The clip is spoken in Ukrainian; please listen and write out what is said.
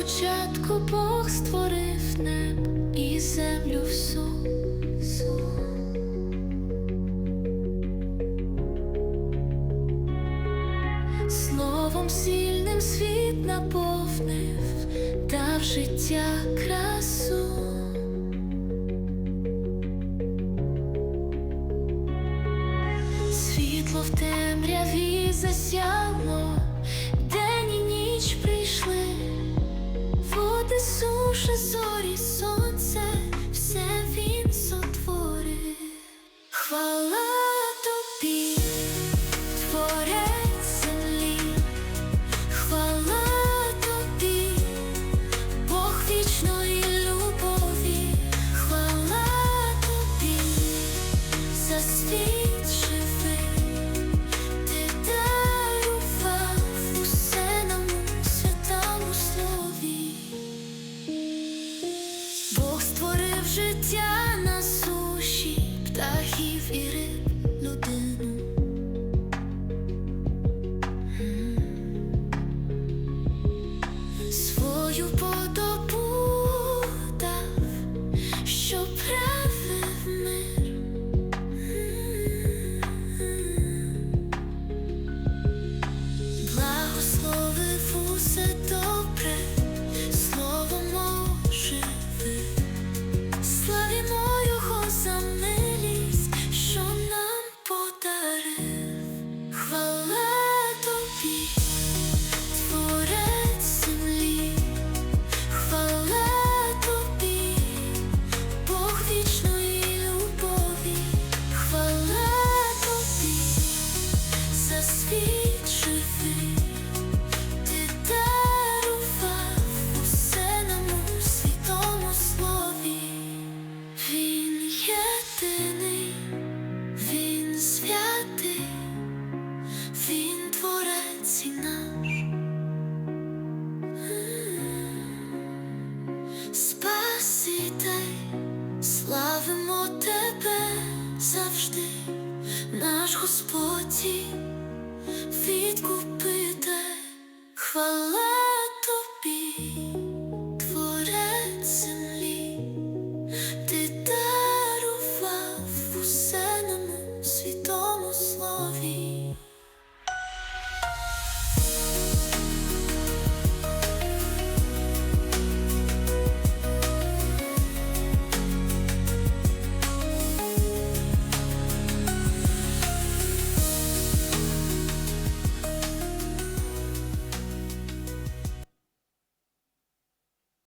початку Бог створив небо і землю всю. Словом сильним світ наповнив, дав життя красу. Світло в темряві засяло, зорі, сонце, Життя на суші, птахів і риб, людину. Свою подобу дав, що правив мир. Благословив усе завжди, наш Господь,